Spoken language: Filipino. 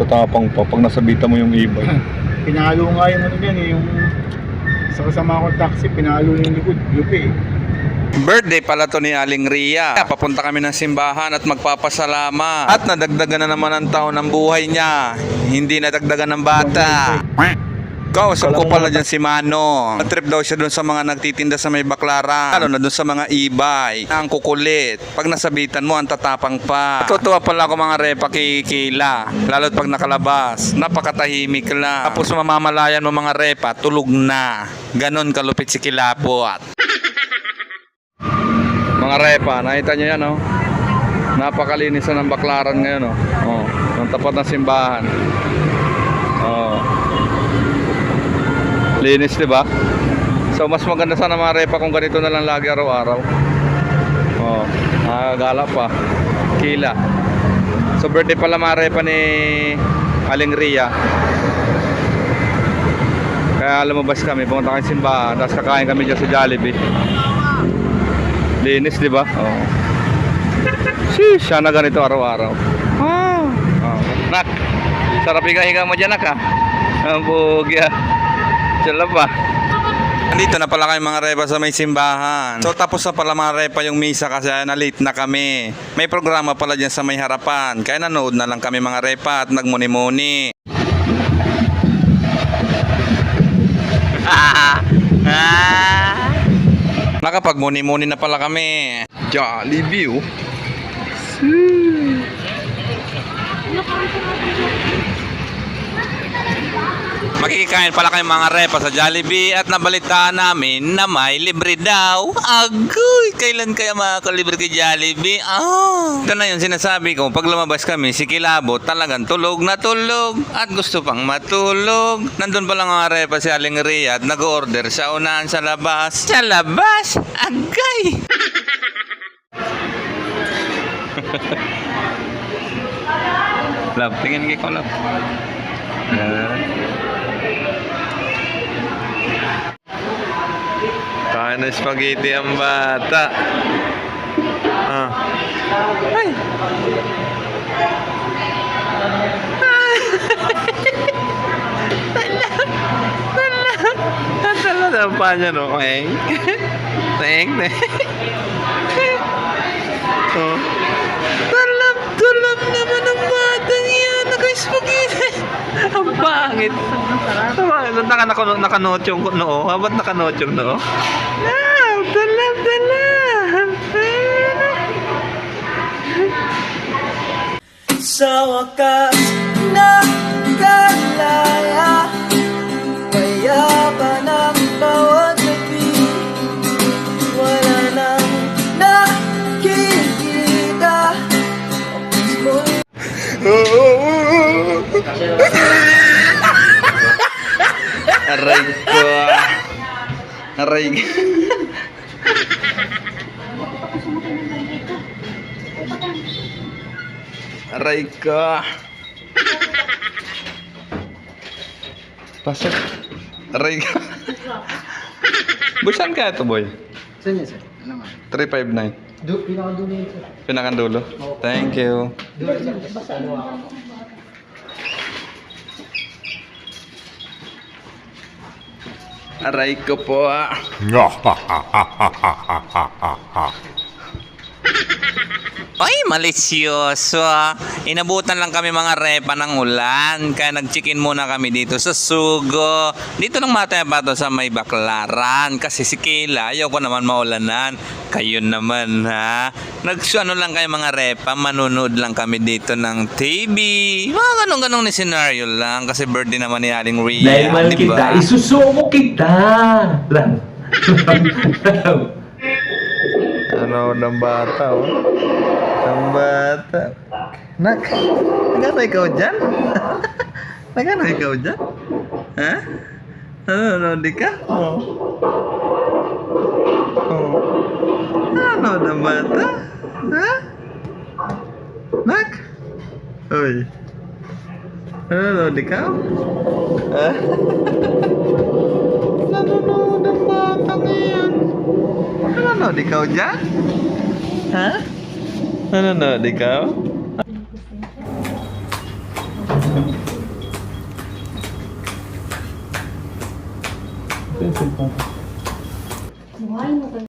Tatapang pa pag nasabitan mo yung ibay. Pinalo nga yung ano yan eh, yung sa kasama kong taxi, pinalo yung likod, lupi eh. Birthday pala to ni Aling Ria. Papunta kami ng simbahan at magpapasalamat. At nadagdagan na naman ang taon ng buhay niya. Hindi nadagdagan ng bata. Kausap ko pala dyan si Mano. Trip daw siya dun sa mga nagtitinda sa may baklaran. Lalo na dun sa mga e-bike. Ang kukulit. Pag nasabitan mo, ang tatapang pa. Totoo pala ako mga repa kikila. Lalo't pag nakalabas. Napakatahimik lang. Tapos mamamalayan mo mga repa, tulog na. Ganon kalupit si Kilapot. Mga repa, nakita nyo yan, oh. Napakalinis na ng baklaran ngayon, oh. Oh, ng tapat ng simbahan. Oh. Linis, di ba? So, mas maganda sana mga repa kung ganito na lang lagi araw-araw. Oh, nakagala pa. Kila. So, birthday pala mga repa ni Aling Ria. Kaya lumabas kami, pumunta kami simbahan, tapos kakain kami dyan sa Jollibee. Linis, di ba? Oo. Sheesh, siya na ganito araw-araw. Ah. Oh. Nak, sarap higa-higa mo dyan, nak, ha? Ang bugya. Sila pa. Nandito na pala kayo mga repa sa may simbahan. So tapos na pala mga repa yung misa kasi na late na kami. May programa pala dyan sa may harapan. Kaya nanood na lang kami mga repa at nagmuni-muni. Nakapagmuni-muni na pala kami. Jollibee oh. Makikikain pala kayo mga repa sa Jollibee at nabalitaan namin na may libre daw. Agoy! Kailan kaya makakalibre kay Jollibee? Ah! Ito na yung sinasabi ko. Pag lumabas kami, si Kilabot talagang tulog na tulog at gusto pang matulog. Nandun pala mga repa si Aling Ria at nag-order sa unahan sa labas. Sa labas? Agay! love, tingin kay ko love. Ah. Kain na spaghetti ang bata. Ah. Ay. Na pa niya no. Teng. Teng. Oh. Pangit. Ang naka, naka, nakanot yung noo. Ha, ba't nakanot yung noo? Ah, talap, talap. Sa wakas nakalaya Payapan ang bawat gabi Wala nang nakikita Ang mismo'y Aray ko. Aray ko. Aray ko. Pasok. Aray ko. Busan ka ito, boy? Saan yan sir? Ano nga? 359. Do, pinakadulo yun sir. Pinakandulo. Thank you. Dulo sir, basta ano ako. Aray ko po. ah. Ay, malisyoso. ah. Inabutan lang kami mga repa ng ulan. Kaya nag-check-in muna kami dito sa Sugo. Dito lang mataya pa to sa may baklaran. Kasi si Kayla, ayaw ko naman maulanan. Kayo naman ha. nag ano lang kayo mga repa. Manunood lang kami dito ng TV. Mga ganong-ganong ni scenario lang. Kasi birthday naman ni Aling Rhea. Dahil mahal di ba? kita, isusuko kita. Lang. Ano ng bata, oh. Ng bata. Nak, nagano ikaw dyan? nagano ikaw dyan? Ha? Ano, ano, di ka? Oo. Oh. Ano ng bata? Ha? Nak? Uy. Ano, di ka? Ha? Nanonood ikaw dyan? Ha? Nanonood ikaw? Ito yung cellphone ko. Buhay mo